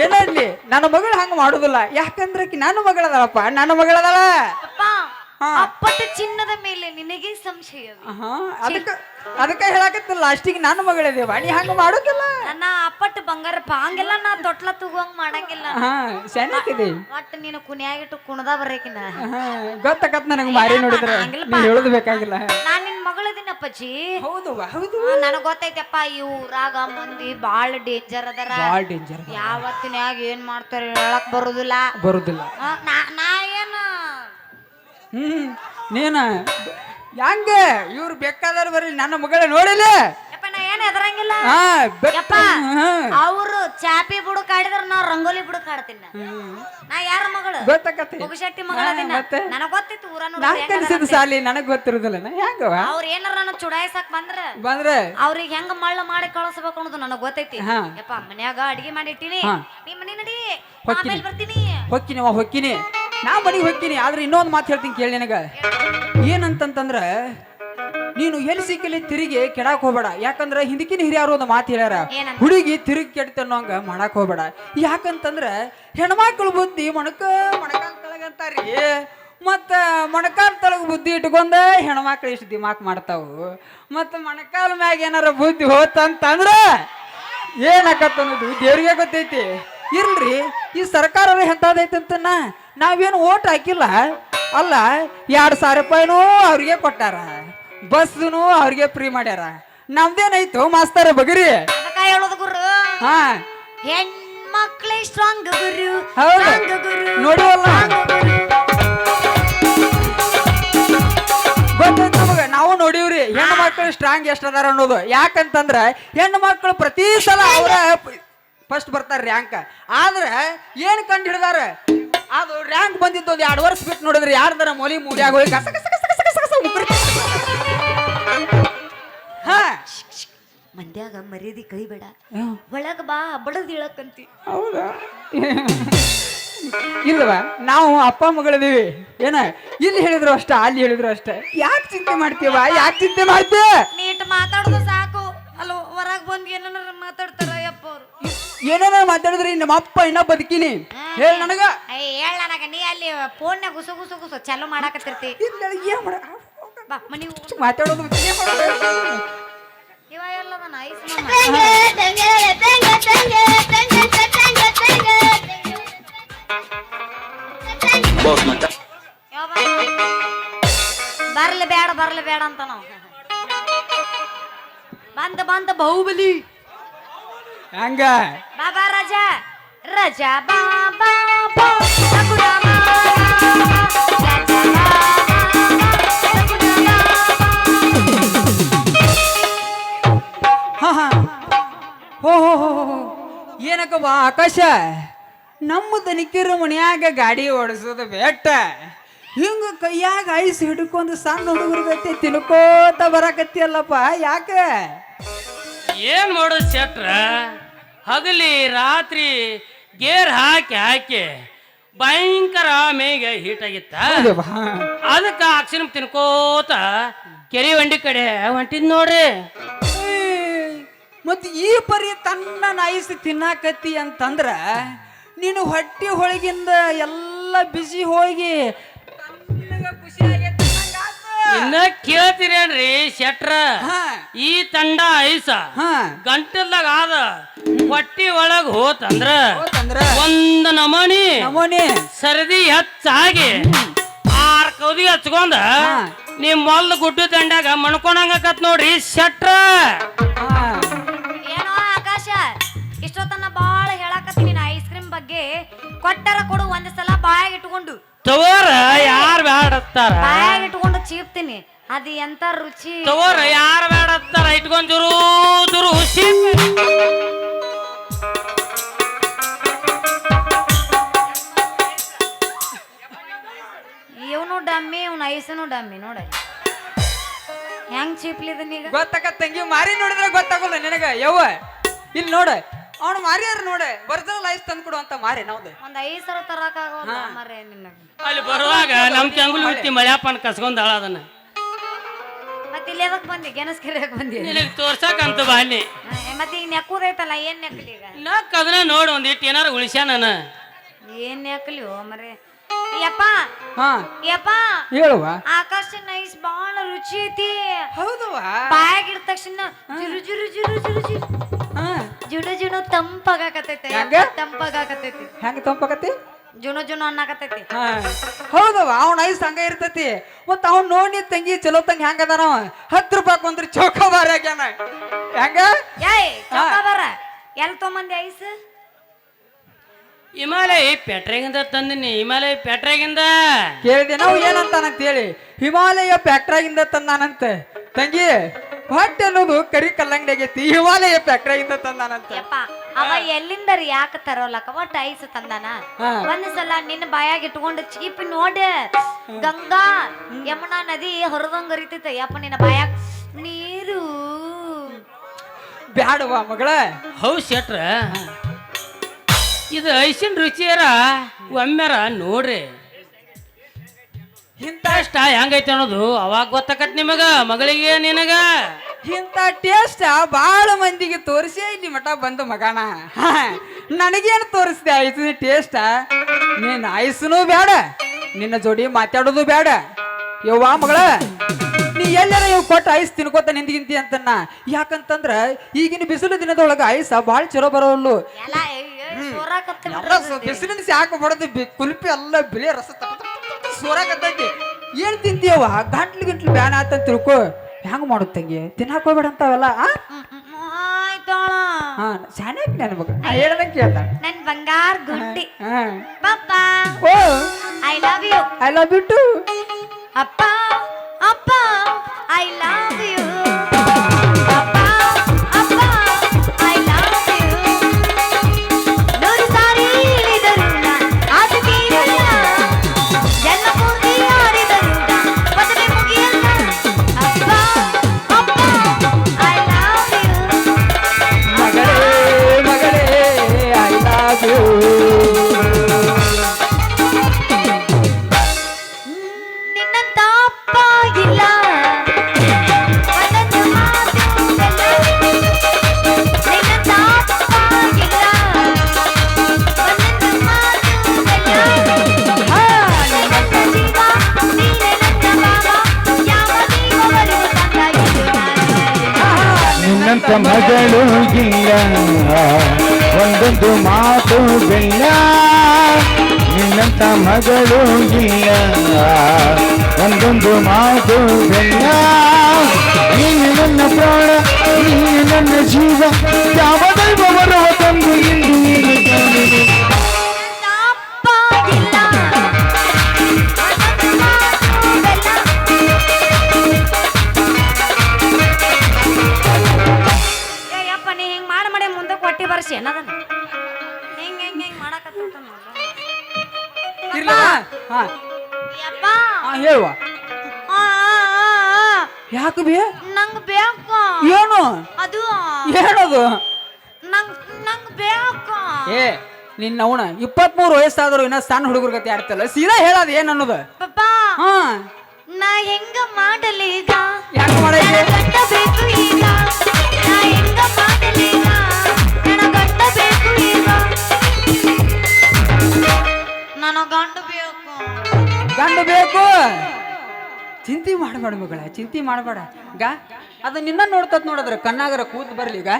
ಏನಾಗ್ಲಿ ನನ್ನ ಮಗಳು ಹಂಗ ಮಾಡುದಿಲ್ಲ. ಯಾಕಂದ್ರೆ ನನ್ನ ಮಗಳದಳಪ್ಪ. ನನ್ನ ಮಗಳದಳ. ಅಪ್ಪಟ ಚಿನ್ನದ ಮೇಲೆ ನಿನಗೆ ಸಂಶಯ ಅದಕ್ಕೆ ಅದಕ್ಕ ಹೇಳಕತ್ತಿಲ್ಲ ಲಾಸ್ಟಿಗೆ ನನ್ನ ಮಗಳದೇವ ನೀ ಹಂಗ ಮಾಡೋದಿಲ್ಲ ನನ್ನ ಅಪ್ಪಟ್ಟು ಬಂಗಾರಪ್ಪ ಹಂಗೆಲ್ಲ ನಾ ತೊಟ್ಲ ತಗೋಂಗ್ ಮಾಡಂಗಿಲ್ಲ. ಚೆನ್ನಾಗಿದೆ ಒಟ್ಟು ನೀನು ಕುಣಿಯಾಗಿಟ್ಟು ಕುಣದ ಬರೇಕಿನ ಗೊತ್ತಕತ್ ನನಗೆ ಮಾರಿ ನೋಡಿದ್ರೆ. ಹೇಳುದು ಬೇಕಾಗಿಲ್ಲ. ನಾನ್ ನಿನ್ ಮಗಳದಿನ ಅಪ್ಪಾಜಿ ಹೌದು ಹೌದು. ನನಗ್ ಗೊತ್ತೈತಪ್ಪ ಈ ಊರಾಗ ಮಂದಿ ಬಾಳ ಡೇಂಜರ್ ಅದರ. ಬಾಳ ಡೇಂಜರ್ ಯಾವತ್ತಿನ್ಯಾಗ ಏನ್ ಮಾಡ್ತಾರೆ ಹೇಳಕ್ ಬರುದಿಲ್ಲ. ಬರುದಿಲ್ಲ. ನಾ ಏನು ಹ್ಮ್ ನೀನ? ಹೆಂಗ? ಇವ್ರು ಬೇಕಾದ್ರೆ ಬರ್ರಿ ನನ್ನ ಮಗಳ ನೋಡಿಲ್ಲ? ಯಪ್ಪ ನಾ ಏನ್ ಎದರಂಗಿಲ್ಲ ಹಾ ಯಪ್ಪ ಅವ್ರು ಚಾಪಿ ಬುಡಕ್ ಆಡಿದ್ರ ನಾ ರಂಗೋಲಿ ಬುಡಕ್ ಆಡ್ತೀನಿ ನಾ. ನಾ ಯಾರ ಮಗಳು? ಗೊತ್ತಾಕತಿ ಮುಗುಶೆಟ್ಟಿ ಮಗಳದಿನ ಮತ್ತೆ? ನನಗ್ ಗೊತ್ತಿತ್ತು ಊರನ್ನು ನಾನ್ ಕಲಿಸಿದ ಸಾಲಿ ನನಗೆ ಗೊತ್ತಿರೋದಿಲ್ಲ ನಾ ಹೆಂಗವ ಅವ್ರ ಏನಾರ ನನ್ನ ಚುಡಾಯಿಸಕ್ ಬಂದ್ರ? ಬಂದ್ರೆ? ಅವ್ರಿಗೆ ಹೆಂಗ ಮಳ್ಳ ಮಾಡಿ ಕಳಿಸ್ಬೇಕು ಅನ್ನೋದು ನನಗ್ ಗೊತ್ತೈತಿ. ಹಾ. ಯಪ್ಪ ಮನ್ಯಾಗ ಅಡಿಗೆ ಮಾಡಿಟ್ಟಿನಿ ಹಾ. ನೀ ಮನೆ ನಡಿ. ಹೊಕ್ಕಿನಿ. ಆಮೇಲೆ ಬರ್ತೀನಿ. ಹೊಕ್ಕಿನಿ ಅವ ಹೊಕ್ಕಿನಿ. ನಾ ಮನೆಗೆ ಹೋಗ್ತೀನಿ ಆದ್ರೆ ಇನ್ನೊಂದು ಮಾತು ಹೇಳ್ತೀನಿ ಕೇಳಿ ನಿನಗ. ಏನಂತಂತಂದ್ರೆ ನೀನು ಎಲ್ಲಿ ಸಿಕ್ಕಲಿ ತಿರುಗಿ ಕೆಡಾಕ್ ಹೋಗ್ಬೇಡ. ಯಾಕಂದ್ರೆ ಹಿಂದಕಿನ ಹಿರಿಯರು ಒಂದು ಮಾತು ಹೇಳ್ಯಾರ? ಹುಡುಗಿ ತಿರುಗಿ ಕೆಡ್ತ ಅನ್ನೋಂಗ ಮಾಡಕ್ ಹೋಗ್ಬೇಡ. ಯಾಕಂತಂದ್ರೆ ಹೆಣ್ಮಕ್ಳು ಬುದ್ಧಿ ಮೊಣಕ ಮೊಣಕಾಲ್ ತಳಗಂತಾರಿ ಮತ್ತ ಮೊಣಕಾಲ್ ತಳಗ ಬುದ್ಧಿ ಇಟ್ಕೊಂಡ ಹೆಣ್ಮಕ್ಳು ಇಷ್ಟು ದಿಮಾಕ್ ಮಾಡ್ತಾವು. ಮತ್ತ ಮೊಣಕಾಲ್ ಮ್ಯಾಗ ಏನಾರ ಬುದ್ಧಿ ಹೋತಂತಂದ್ರ ಏನಾಕತ್ತ ಅನ್ನೋದು ದೇವ್ರಿಗೆ ಗೊತ್ತೈತಿ. ಇಲ್ರಿ ಈ ಸರ್ಕಾರ ಅಂತ ನಾವೇನು ಓಟ್ ಹಾಕಿಲ್ಲ? ಅಲ್ಲ ಎರಡು ಸಾವಿರ ರೂಪಾಯಿನೂ ಅವ್ರಿಗೆ ಕೊಟ್ಟಾರ. ಬಸ್ನು ಅವ್ರಿಗೆ ಫ್ರೀ ಮಾಡ್ಯಾರ. ನಮ್ದೇನಾಯ್ತು ಮಾಸ್ತರ ಬಗರಿ? ಅದಕ್ಕ ಹೇಳೋದು ಗುರು. ಹಾ. ಹೆಣ್ಮಕ್ಳೇ ಸ್ಟ್ರಾಂಗ್ ಗುರು. ಹೌದು. strong ಗುರು. ನೋಡಿವಲ್ಲ ಗೊತ್ತೈತಿ ನಮಗ. ನಾವು ನೋಡಿವ್ರಿ ಹೆಣ್ಣು ಮಕ್ಕಳು ಸ್ಟ್ರಾಂಗ್ ಎಷ್ಟು ಅದಾರ ಅನ್ನೋದು. ಯಾಕಂತಂದ್ರೆ ಹೆಣ್ಣು ಮಕ್ಕಳು ಪ್ರತಿ ಸಲ ಅವರ ಫಸ್ಟ್ ಬರ್ತಾರೆ ರ್ಯಾಂಕ್ ಆದ್ರೆ ಏನು ಕಂಡು ಹಿಡ್ದಾರ? ಅದು ರ್ಯಾಂಕ್ ಬಂದಿದ್ದು ಒಂದು ಎರಡು ವರ್ಷ ಬಿಟ್ಟು ನೋಡಿದ್ರೆ ಯಾರ್ದಾರ ಮೊಲಿ ಮೂಡಿ ಹೋಗಿ ಕಸ ಕಸ ಕಸ ಕಸ ಕಸ ಕಸ ಉಗುರು. ಹಾ. ಮಂದ್ಯಾಗ ಮರ್ಯಾದಿ ಕೈಬೇಡ. ಒಳಗ ಬಾ ಬಡದ್ ಹೇಳಕ್ಕಂತಿ. ಹೌದಾ? ಇಲ್ವಾ ನಾವು ಅಪ್ಪ ಮಗಳಿದೀವಿ ಏನ ಇಲ್ಲಿ ಹೇಳಿದ್ರು ಅಷ್ಟೇ ಅಲ್ಲಿ ಹೇಳಿದ್ರು ಅಷ್ಟೇ. ಯಾಕೆ ಚಿಂತೆ ಮಾಡ್ತೀವ ಯಾಕೆ ಚಿಂತೆ ಮಾಡ್ತೀವಿ ನೀಟ್ ಮಾತಾಡೋದು ಏನೇನ ಮಾತಾಡಿದ್ರಿ? ನಮ್ಮ ಅಪ್ಪ ಇನ್ನ ಬದುಕಿನಿ ಹೇಳ ನನಗ. ಹೇಳ ಹೇಳ್ ನನಗ. ನೀ ಅಲ್ಲಿ ಫೋನ್ಯಾಗ ಗುಸು ಗುಸು ಗುಸು ಚಾಲು ಮಾಡಾಕತ್ತಿರ್ತಿ. ಇಲ್ಲ ಏನ್ ಮಾಡ ಬಾ ಮನಿ ಮಾತಾಡೋದು ಐಸ್ ಬರ್ಲಿ ಬೇಡ ಬರ್ಲಿ ಬೇಡ ಅಂತ ನಾವು. ಬಂದ ಬಂದ ಬಾಹುಬಲಿ. ಹಂಗ ಬಾಬಾ ರಾಜ ರಾಜ ಬಾ ಬಾ ಬಾ ರಘುರಾಮ ರಾಜ ಬಾ ಹಾ ಹಾ ಹೋ ಹೋ ಹೋ ಹೋ, ಹೋ. ಏನಕ್ಕವ್ವ ಆಕಾಶ ನಮ್ಮ ದನಿಕರ ಮನ್ಯಾಗ ಗಾಡಿ ಓಡಿಸೋದು ಬೆಟ್ಟ ಹಿಂಗ ಕೈಯಾಗ ಐಸ್ ಹಿಡ್ಕೊಂಡು ಸಣ್ಣ ಹುಡುಗರ ಗತಿ ತಿನ್ಕೋತ ಬರಾಕತ್ತಿಯಲ್ಲಪ್ಪ ಯಾಕ ಏನ್ ಮಾಡೋದು ಶೆಟ್ರ ಹಗಲಿ ರಾತ್ರಿ ಗೇರ್ ಹಾಕಿ ಹಾಕಿ ಭಯಂಕರ ಮೇಗೆ ಹೀಟ್ ಆಗಿತ್ತ ಅದಕ್ಕೆ ಅಕ್ಷರ ತಿನ್ಕೋತ ಕೆರೆ ಬಂಡಿ ಕಡೆ ಹೊಂಟಿದ್ ನೋಡ್ರಿ. ಮತ್ತೆ ಮತ್ ಈ ಪರಿ ತನ್ನ ನಾಯಿಸಿ ತಿನ್ನಾಕತ್ತಿ ಅಂತಂದ್ರ ನೀನು ಹೊಟ್ಟಿ ಹೊಳಗಿಂದ ಎಲ್ಲ ಬಿಸಿ ಹೋಗಿ ಖುಷಿಯಾಗಿ. ಇನ್ನ ಕೇಳ್ತೀರೇನ್ರಿ ಶೆಟ್ರ. ಈ ತಂಡ ಐಸ ಹಾ. ಗಂಟಲ್ದಾಗ ಆದ ಹೊಟ್ಟಿ ಒಳಗ್ ಹೋತಂದ್ರ ಒಂದ್ ನಮನಿ ನಮೋನಿ. ಸರದಿ ಹೆಚ್ಚಾಗಿ ಆರ್ ಕೌದಿ ಹಚ್ಕೊಂಡ. ನಿಮ್ ಮೊಲ್ ಗುಡ್ಡು ತಂಡಾಗ ಮಣ್ಕೊಂಡಂಗಕತ್ ನೋಡ್ರಿ ಶೆಟ್ರ. ಏನೋ ಆಕಾಶ ಇಷ್ಟೊತ್ತನ ಬಾಳ ಹೇಳಾಕತ್ತೀನಿ ನಾ ಐಸ್ ಕ್ರೀಮ್ ಬಗ್ಗೆ. ಕೊಟ್ಟರ ಕೊಡು ಒಂದ್ ಸಲ ಬಾಯಾಗ ಇಟ್ಕೊಂಡು. ತಗೋರ ಯಾರು ಬ್ಯಾಡತ್ತಾರ? ಬಾಯಾಗ ಇಟ್ಕೊಂಡು ಚೀಪ್ತೀನಿ ಅದು ಎಂತ ರುಚಿ? ತಗೋರ ಯಾರ ಬೇಡ ಅಂತಾರ ಇಟ್ಕೊಂಡ್ ಜುರು ಜುರು ಹುಸಿ ಇವನು ಡಮ್ಮಿ ಇವನ ಐಸನು ಡಮ್ಮಿ ನೋಡ. ಹೆಂಗ್ ಚೀಪ್ಲಿದನ್ ಈಗ ಗೊತ್ತಾಕ ತಂಗಿ ಮಾರಿ ನೋಡಿದ್ರೆ ಗೊತ್ತಾಗಲ್ಲ ನಿನಗ. ಯವ್ವ ಇಲ್ಲಿ ನೋಡ. ಅವನು ಮಾರಿಯಾರ ನೋಡೆ ಬರ್ದಲ್ಲ ಐಸ್ ತಂದು ಕೊಡು ಅಂತ ಮಾರಿ ನಾವ್ದು ಒಂದ್ ಐದ್ ಸಲ ತರಕ ಆಗೋಲ್ಲ ಮರೆ ನಿನ್ನ ಅಲ್ಲಿ ಬರುವಾಗ ನಮ್ ಕೆಂಗುಲ್ ಹುಟ್ಟಿ ಮಳ್ಯಾಪನ್ ಕಸ್ಕೊಂಡ್ ಅದನ್ನ. ಮತ್ತೆ ಇಲ್ಲಿ ಎದಕ್ ಬಂದಿ? ಗೆಣಸ್ಕೆರೆಯಕ್ ಬಂದಿ? ನಿನಗ್ ತೋರ್ಸಕ್ ಅಂತ ಬಾನಿ ಹಾ, ಮತ್ತೆ ಈಗ ನೆಕ್ಕುದೈತಲ್ಲ ಏನ್ ನೆಕ್ಕಲಿ ಈಗ? ನಕ್ ಅದನ್ನ ನೋಡು ಒಂದಿಟ್ಟು ಏನಾರ ಉಳಿಸ್ಯ ನಾನು. ಏನ್ ನೆಕ್ಕಲಿ ಓ ಮರೆ ಯಪ್ಪ! ಹಾ. ಯಪ್ಪ! ಹೇಳುವ. ಆಕಾಶ ನೈಸ್ ಬಾಳ ರುಚಿ ಐತಿ. ಹೌದವಾ ಬಾಯಾಗಿಡ ತಕ್ಷಣ ಜುರು ಜುರು ಜುರು ಜುರು ಜುರು. ಹಾ. ಜುನು ಜುನು ತಂಪಾಗತೈತೆ ಹೆಂಗ? ತಂಪಾಗಕತೈತಿ. ಹೆಂಗ ತಂಪಾಗತಿ ಜುನು ಜುನು ಅನ್ನಾಕತೈತಿ. ಹಾ. ಹೌದವ ಅವ್ನ ಐಸ್ ಹಂಗ ಇರ್ತೈತಿ. ಮತ್ತ ಅವ್ನ ನೋಡಿ ತಂಗಿ ಚಲೋ ತಂಗಿ ಹೆಂಗ ಅದಾನವ ಹತ್ತು ರೂಪಾಯಿ ಕೊಂದ್ರ ಚೌಕ ಬಾರ ಆಗ್ಯಾನ ಹೆಂಗ ಬಾರ ಬರ ಎಲ್ ತೊಂಬಂದಿ ಐಸ್? ಹಿಮಾಲಯ ಪೆಟ್ರಾಗಿಂದ ತಂದಿನಿ ಹಿಮಾಲಯ ಪೆಟ್ರಾಗಿಂದ. ಕೇಳಿದೆ ನಾವು ಏನಂತಾನಂತ ಹೇಳಿ. ಹಿಮಾಲಯ ಫ್ಯಾಕ್ಟ್ರಾಗಿಂದ ತಂದಾನಂತೆ. ತಂಗಿ ಹೊಟ್ಟೆ ಅನ್ನೋದು ಕರಿ ಕಲ್ಲಂಗಡಿ ಆಗೈತಿ ಹಿಮಾಲಯ ಫ್ಯಾಕ್ಟ್ರಾಗಿಂದ ತಂದಾನಂತ. ಯಪ್ಪ ಅವ ಎಲ್ಲಿಂದ ಯಾಕೆ ತರೋಲಕ್ಕ? ಒಟ್ಟು ಐಸ್ ತಂದಾನ? ಹಾ. ಒಂದ್ ಸಲ ನಿನ್ನ ಬಾಯಾಗ ಇಟ್ಕೊಂಡು ಚೀಪಿ ನೋಡ. ಗಂಗಾ ಯಮುನಾ ನದಿ ಹೊರದಂಗ ಹರಿತೈತೆ ಯಪ್ಪ ನಿನ್ನ ಬಾಯಾಗ ನೀರು. ಬ್ಯಾಡವಾ ಮಗಳ. ಹೌ ಶೆಟ್ರ ಇದು ಐಸಿನ ರುಚಿಯರ ಒಮ್ಮೆರ ನೋಡ್ರಿ. ಇಂಥ ಇಷ್ಟ ಹೆಂಗೈತೆ ಅನ್ನೋದು ಅವಾಗ ಗೊತ್ತಾಕತ್ ನಿಮಗ ಮಗಳಿಗೆ ನಿನಗ. ಇಂಥ ಟೇಸ್ಟ್ ಭಾಳ ಮಂದಿಗೆ ತೋರಿಸಿ ಇಲ್ಲಿ ಮಠ ಬಂದು ಮಗಣ ನನಗೇನು ತೋರಿಸಿದೆ ಆಯ್ತು ಟೇಸ್ಟ್? ನೀನ್ ಐಸ್ನು ಬೇಡ ನಿನ್ನ ಜೋಡಿ ಮಾತಾಡೋದು ಬೇಡ ಯವ್ವ ಮಗಳ ನೀ ಎಲ್ಲರ ಇವ್ ಕೊಟ್ಟು ಐಸ್ ತಿನ್ಕೋತ ನಿಂದಿಗಿಂತಿ ಅಂತನ್ನ. ಯಾಕಂತಂದ್ರ ಈಗಿನ ಬಿಸಿಲು ದಿನದೊಳಗ ಐಸ ಭಾಳ ಚಲೋ ಬರೋಲ್ಲು ಬಿಸಿಲಿನ ಸಾಕು ಬಡದು ಕುಲ್ಪಿ ಎಲ್ಲ ಬಿಳಿ ರಸ ಸೋರಾಕತ್ತೈತಿ ಏನ್ ತಿಂತೀಯವ್ವ? ಗಂಟ್ಲು ಗಂಟ್ಲು ಬ್ಯಾನ್ ಆತ ತಿಳ್ಕೊ. ಹೆಂಗ್ ಮಾಡುತ್ತಂಗೆ ತಿನ್ನಾಕ ಹೋಗ್ಬೇಡ ಅಂತಾವೆಲ್ಲ ಹಾ ಶಾನ್ಯಾಕ್ ನನ್ನ ಮಗ ಹೇಳ್ದಂಗೆ ಕೇಳ್ದ. ನನ್ ಬಂಗಾರ ಗುಂಡಿ. ಪಪ್ಪಾ. ಓ. I love you. I love you too. ಅಪ್ಪ ಅಪ್ಪ ಐ ಲವ್ ಯು. ಒಂದೊಂದು ಮಾತು ಬೆಲ್ಲ. ನಿನ್ನಂತ ಮಗಳು ಇಲ್ಲ. ಒಂದೊಂದು ಮಾತು ಬೆಲ್ಲ. ನೀನು ನನ್ನ ಪ್ರಾಣ, ನೀನು ನನ್ನ ಜೀವ. ಯಾವ ಹೊಟ್ಟಿ ಹೆಂಗ್ ಹೆಂಗ್ ಹಿಂಗ್ ಮಾಡಕತ್ತ ಇರ್ಲ? ಹಾ. ಯಪ್ಪ! ಹಾ ಹೇಳುವ. ಯಾಕೆ ಬೇ? ನಂಗ್ ಬೇಕು ಏನು? ಅದು. ಏನದು? ನಂಗ್ ನಂಗ್ ಬೇಕು ಏ ನಿನ್ನ ಅವನ ಇಪ್ಪತ್ಮೂರು ವಯಸ್ಸಾದ್ರು ಇನ್ನ ಸಣ್ಣ ಹುಡುಗರ ಗತಿ ಆಡ್ತಲ್ಲ. ಸೀದಾ ಹೇಳೋದು ಏನ್ ಅನ್ನೋದು? ಪಪ್ಪ! ಹಾ. ನಾ ಹೆಂಗ ಮಾಡಲಿ ಈಗ? ಯಾಕೆ ನನ್ನ ಬೇಕು ಈಗ. ಗಂಡ ಬೇಕು. ಗಂಡ ಬೇಕು? ಚಿಂತೆ ಮಾಡಬೇಡ ಮಗಳ ಚಿಂತೆ ಮಾಡಬೇಡ. ಗಾ ಅದು ನಿನ್ನ ನೋಡ್ತತ್ ನೋಡಿದ್ರೆ ಕಣ್ಣಾಗರ ಕೂತ್ ಬರ್ಲಿ ಈಗ.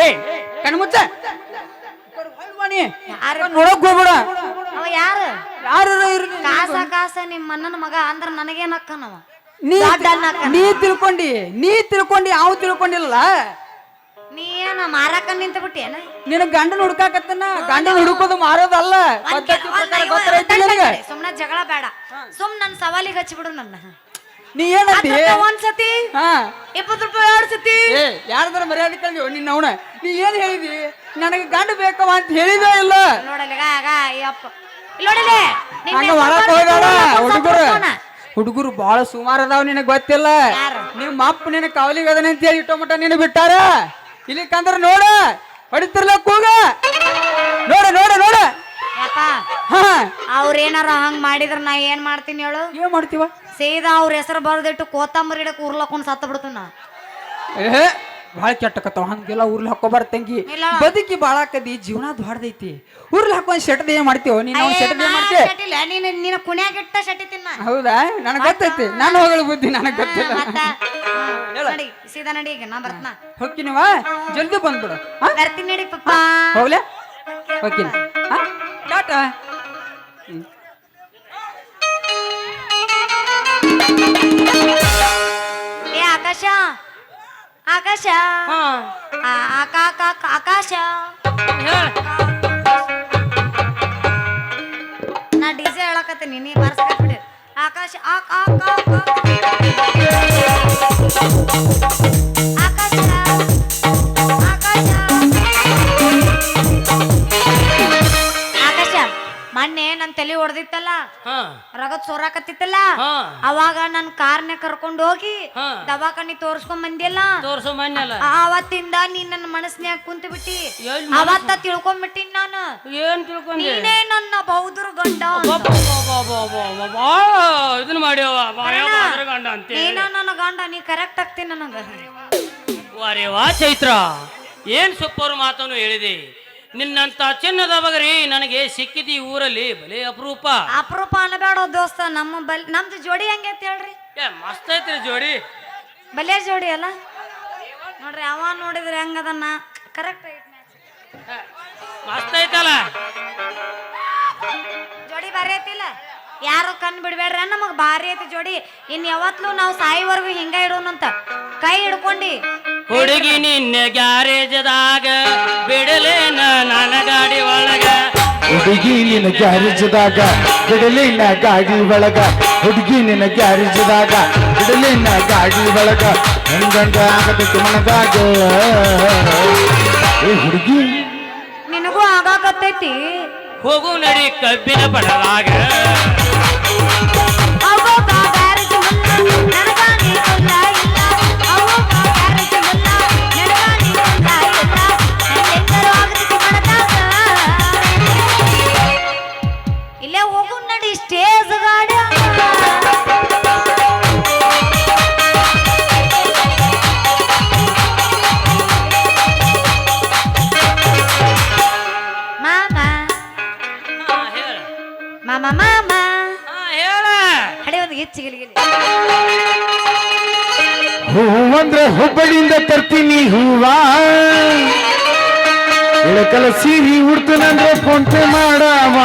ಏ ಕಣ್ಣು ಮುಚ್ಚ. ನೋಡಕ್ ಹೋಗ್ಬೇಡ. ಅವ ಯಾರು? ಯಾರು ಇರ್ಲಿ ಕಾಸ ಕಾಸ ನಿಮ್ಮ ಅಣ್ಣನ ಮಗ ಅಂದ್ರ ನನಗೇನ್ ಅಕ್ಕನವ? ನೀ ನೀ ತಿಳ್ಕೊಂಡಿ ನೀ ತಿಳ್ಕೊಂಡಿ ಅವ್ ತಿಳ್ಕೊಂಡಿಲ್ಲ ನೀ ಏನ ಮಾರಕ ನಿಂತ ಬಿಟ್ಟೇನ ನಿನ್ನ ಗಂಡನ ಹುಡುಕಾಕತ್ತನ? ಗಂಡನ ಹುಡುಕೋದು ಮಾರೋದಲ್ಲ? ಪದ್ಧತಿ ಪ್ರಕಾರ ನಿನಗೆ? ಸುಮ್ನೆ ಜಗಳ ಬೇಡ. ಸುಮ್ ನನ್ ಸವಾಲಿಗೆ ಹಚ್ಚಿಬಿಡು ನನ್ನ. ನೀ ಏನಂತಿ? ರೂಪಾಯಿ ಒಂದ್ ಸತಿ ಇಪ್ಪತ್ತು ರೂಪಾಯಿ ಎರಡ್ ಸತಿ ಯಾರ್ದಾರ ಮರ್ಯಾದೆ ಕಳ್ದಿ ನಿನ್ನ ಅವನ. ನೀ ಏನ್ ಹೇಳಿದಿ? ನನಗೆ ಗಂಡ ಬೇಕವ ಅಂತ ಹೇಳಿದೇ ಇಲ್ಲ. ನೋಡಲ್ಲ ಗಾ ಗಾ ಅಯ್ಯಪ್ಪ. ಇಲ್ಲಿ ನೋಡಿಲೆ ಹಂಗ ಮಾಡಕ್ ಹೋಗ್ಬೇಡ. ಹುಡುಗರು ಹುಡುಗರು ಬಹಳ ಸುಮಾರು ಅದಾವ ನಿನಗ್ ಗೊತ್ತಿಲ್ಲ? ನಿಮ್ಮ ಅಪ್ಪ ನಿನ್ನ ಕಾವಲಿಗೆ ಅದನ್ನ ಅಂತ ಹೇಳಿ ಟೊಮಟ ನಿನ್ನ ಬಿಟ್ಟಾರ? ಇಲ್ಲಿ ಕಂದ್ರ ನೋಡ ಹೊಡಿತಿರ್ಲ ಕೂಗ. ನೋಡ ನೋಡ ನೋಡ. ಹಾ. ಅವ್ರ ಏನಾರ ಹಂಗ್ ಮಾಡಿದ್ರ ನಾ ಏನ್ ಮಾಡ್ತೀನಿ ಹೇಳು? ಏನ್ ಮಾಡ್ತೀವ? ಸೇದಾ ಅವ್ರ ಹೆಸರು ಬರ್ದಿಟ್ಟು ಕೋತಂಬರಿ ಇಡಕ್ ಉರ್ಲಕೊಂಡ್ ಸತ್ತ ಬಿಡ್ತೀನಿ ಏ ಭಾಳ ಕೆಟ್ಟಕತ್ತಾವ ಹಂಗೆಲ್ಲ ಹಾಕೋ ಹಾಕೋಬಾರ ತಂಗಿ. ಇಲ್ಲ. ಬದುಕಿ ಬಾಳಾಕದಿ ಜೀವನ ದೊಡ್ಡದೈತಿ ಊರ್ಲಿ ಹಾಕೊಂಡ್ ಶೆಟ್ಟದ ಏನ್ ಮಾಡ್ತೀವೋ ನೀನು ಅವ್ನ ಶೆಟ್ಟದ ಏನ್ ಮಾಡ್ತೀಯ? ಶಟಿಲ್ಲ ನೀನು ನಿನ್ನ ಕುಣ್ಯಾಗಿಟ್ಟ ಶಟಿ ತಿನ್ನ ಹೌದಾ? ನನಗೆ ಗೊತ್ತೈತಿ. ನಾನು ಹೋಗಲು ಬುದ್ಧಿ ನನಗೆ ಗೊತ್ತಿಲ್ಲ. ಮತ್ತ? ನಡಿ. ಸೀದಾ ನಡಿ ಈಗ ನಾ ಬರ್ತನ? ಹೋಗ್ತೀನಿವ ಜಲ್ದಿ ಬಂದ್ಬಿಡು ಹಾ ಬರ್ತೀನಿ ನಡಿ ಪಪ್ಪ. ಹೋಗ್ಲೆ? ಹೋಗ್ತೀನಿ. ಹಾ ಟಾಟಾ. ಏ ಆಕಾಶ? ಆಕಾಶ? ಹಾ. ಆ, ಆಕ- ಆಕ- ಆಕ- ಆಕಾಶ? ಹೇಳ ನಾ ಡಿಜೆ ಹೇಳಕತ್ತೀನಿ ನೀ ಬರ್ಸ್ಕೊಟ್ಬಿಡಿ ಆಕಾಶ ಆಕ್ ಆಕ್ ಆಕ್ ನನ್ ತಲೆ ಹೊಡೆದಿತ್ತಲ್ಲ ಹಾ. ರಗತ್ ಸೋರಾಕತ್ತಿತ್ತಲ್ಲ? ಹಾ. ಅವಾಗ ನನ್ ಕಾರ್ನ ಕರ್ಕೊಂಡು ಹೋಗಿ ಹಾ. ದವಾಖಾನಿ ತೋರ್ಸ್ಕೊಂಡ್ ಬಂದಿಲ್ಲ ತೋರ್ಸು ಮನ್ಯಲ್ಲ ಆವತ್ತಿಂದ ನೀನ್ ನನ್ನ ಮನಸ್ನ್ಯಾಗ ಕುಂತ ಬಿಟ್ಟಿ ಅವತ್ತ ತಿಳ್ಕೊಂಡ್ಬಿಟ್ಟಿನ್ ನಾನು. ಏನ್ ತಿಳ್ಕೊಂಡಿ? ನೀನೇ ನನ್ನ ಬೌದ್ರ ಗಂಡ ಅಂತ. ಇದನ್ನ ಮಾಡ್ಯವ ಗಂಡ ಅಂತೆ ನೀನ ನನ್ನ ಗಂಡ ನೀ ಕರೆಕ್ಟ್ ಆಗ್ತೀನಿ ನನಗ. ವಾರೇ ವಾ ಚೈತ್ರ ಏನ್ ಸೂಪರ್ ಮಾತನ್ನು ಹೇಳಿದೆ? ನಿನ್ನಂತ ಚಿನ್ನದ ಬಗರಿ ನನಗೆ ಸಿಕ್ಕಿದಿ ಊರಲ್ಲಿ ಬಲೆ ಅಪರೂಪ. ಅಪರೂಪ ಅನ್ನಬೇಡ ದೋಸ್ತ ನಮ್ಮ ಬಲ್ ನಮ್ದು ಜೋಡಿ ಹೆಂಗೈತೆ ಹೇಳ್ರಿ? ಏ ಮಸ್ತ್ ಐತ್ರಿ ಜೋಡಿ. ಬಲೆ ಜೋಡಿ ಅಲ್ಲ? ನೋಡ್ರಿ ಅವ ನೋಡಿದ್ರೆ ಹೆಂಗದನ್ನ ಕರೆಕ್ಟ್ ಐತಿ ಮಸ್ತ್ ಐತಲ್ಲ. ಜೋಡಿ ಭಾರಿ ಐತಿಲ್ಲ ಯಾರು ಕಣ್ ಬಿಡ್ಬೇಡ್ರಿ ನಮಗ್ ಭಾರಿ ಐತಿ ಜೋಡಿ. ಇನ್ ಯಾವತ್ಲೂ ನಾವು ಸಾಯಿವರೆಗೂ ಹಿಂಗ ಇಡೋಣಂತ ಕೈ ಹಿಡ್ಕೊಂಡಿ. ಹುಡುಗಿ ನಿನ್ನೆ ಗ್ಯಾರೇಜದಾಗ ಬಿಡಲೆ ಹುಡುಗಿ ನಿನ್ನ ಗ್ಯಾರೇಜ್ದಾಗ ಬಿಡಲಿನ ಗಾಡಿ ಒಳಗ. ಹುಡುಗಿ ನಿನ್ನ ಗ್ಯಾರೇಜ್ದಾಗ ಬಿಡಲಿನ ಗಾಡಿ ಒಳಗ. ಹೆಂಗಂಗ ಆಗಬೇಕು ಮನದಾಗ? ಏ ಹುಡುಗಿ. ನಿನಗೂ ಆಗಾಕತ್ತೈತಿ. ಹೋಗು ನಡಿ ಕಬ್ಬಿನ ಪಡದಾಗ ಮಾಮ ಮಾಮ. ಹಾ, ಹೇಳ. ಹಡೆ ಒಂದು ಗಿಚ್ಚಿಗಿಲಿಗಿಲಿ ಹೂವಂದ್ರೆ ಹುಬ್ಬಳ್ಳಿಯಿಂದ ತರ್ತೀನಿ ಹೂವ. ಇಳಕಲ ಸೀರಿ ಉಡ್ತನಂದ್ರೆ ಫೋನ್ ಪೇ ಮಾಡವ.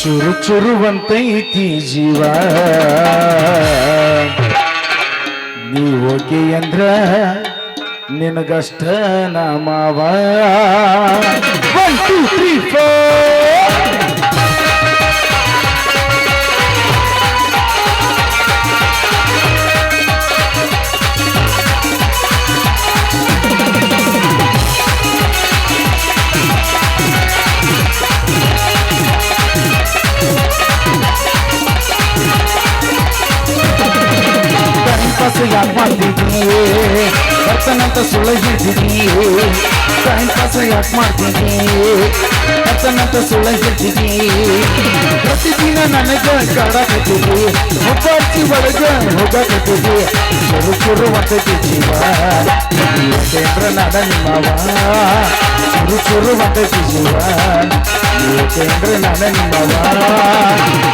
ಚುರು ಚುರುವಂತೈತಿ ಜೀವ. ನೀ ಓಕೆ ಅಂದ್ರ ನಿನಗಷ್ಟ ನಾಮವ ಒನ್ ಟೂ ತ್ರೀ ಫೋರ್ ಯಾಕೆ ಮಾಡ್ತಿದ್ದೀನಿ ಬರ್ತನಂತ ಸುಳ್ಳು ಹೇಳ್ತಿದ್ದೀನಿ ಟೈಮ್ ಪಾಸ್ ಯಾಕೆ ಮಾಡ್ತೀನಿ ಬರ್ತನಂತ ಸುಳ್ಳು ಹೇಳ್ತಿದ್ದೀನಿ ಪ್ರತಿದಿನ ನನಗೆ ಕಾಡಕತ್ತಿದ್ದಿ ಒಬ್ಬಾರ್ಚಿ ಒಳಗೆ ಹೋಗಕತ್ತಿದ್ದಿ ಚುರು ಚುರು ಒಂದೈತಿ ಜೀವ ಕೇಂದ್ರ ನಾಡ ನಿಮ್ಮವ ಚುರು ಚುರು ಒಂದೈತಿ ಜೀವ ಕೇಂದ್ರ ನಾಡ ನಿಮ್ಮವ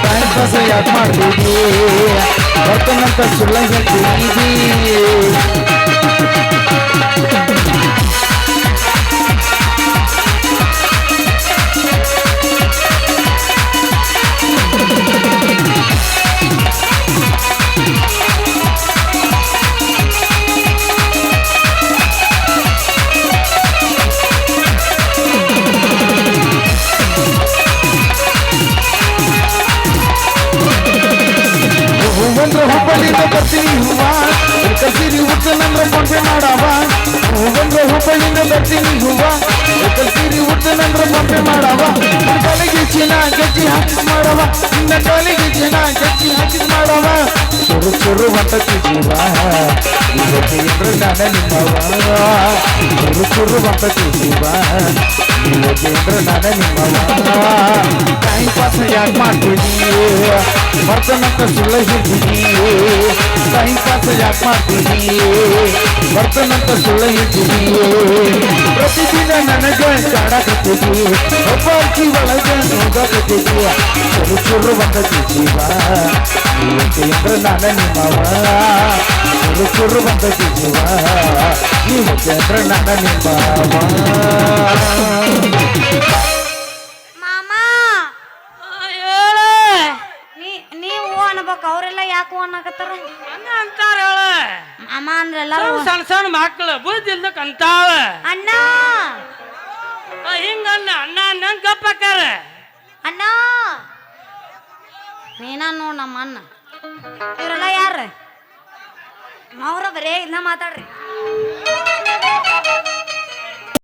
ಟೈಮ್ ಪಾಸ್ ಯಾಕೆ ಮಾಡ್ತಿದ್ದಿ ಬರ್ತನಂತ ಸುಳ್ಳು ಹೇಳ್ತಿದ್ದೀವಿ ಚುರು ಹೊಂಟತಿ ಜೀವ ಇವತ್ತು ಇಂದ್ರ ನಾನ ನಿಮ್ಮವ ಚುರು ಚುರು ಹೊಂಟತಿ ಜೀವ ಇವತ್ತೇನ್ರ ನಾನ ನಿಮ್ಮವ ಟೈಮ್ ಪಾಸ್ ಯಾಕೆ ಮಾಡ್ತೀನಿ ಬರ್ತನಂತ ಸುಳ್ಳ ಹೇಳ್ತೀನಿ ಟೈಮ್ ಪಾಸ್ ಯಾಕೆ ಮಾಡ್ತೀನಿ ಬರ್ತನಂತ ಸುಳ್ಳ ಹೇಳ್ತೀನಿ ಪ್ರತಿದಿನ ನನಗ ಕಾಡಕತ್ತೀವಿ ಒಬ್ಬಾಕಿ ಒಳಗ ಹೋಗಕತ್ತೀವಿ ಚುರು ಚುರು ಬಂದತಿ ಜೀವ ಇವತ್ತೇನ್ರ ನಾನ ನಿಮ್ಮವ ಚುರು ಚುರು ಬಂದತಿ ಜೀವ ಇವತ್ತೇನ್ರ ನಾನ ನಿಮ್ಮವ ಮಾಮ ಹೇಳ ನೀ ನೀವು ಅನ್ಬೇಕು ಅವರೆಲ್ಲ ಯಾಕೆ ಅನ್ನಕತ್ತಾರ ಹಂಗ ಅಂತಾರ ಹೇಳ ಮಾಮ ಅಂದ್ರೆ ಎಲ್ಲರೂ ಸಣ್ಣ ಸಣ್ಣ ಮಕ್ಕಳು ಬುದ್ಧಿ ಇಲ್ದಕ್ ಅಂತಾವ ಅಣ್ಣ ಹಿಂಗ ಅನ್ನ ಅಣ್ಣ ಅನ್ನಂಗ್ ಗಪ್ಪಕ್ಕಾರ ಅಣ್ಣ ನೀನ ನೋಡ್ ನಮ್ಮ ಅಣ್ಣ. ಇವರೆಲ್ಲ ಯಾರು ಅವ್ರ ಬರೇ ಇನ್ನ ಮಾತಾಡ್ರಿ.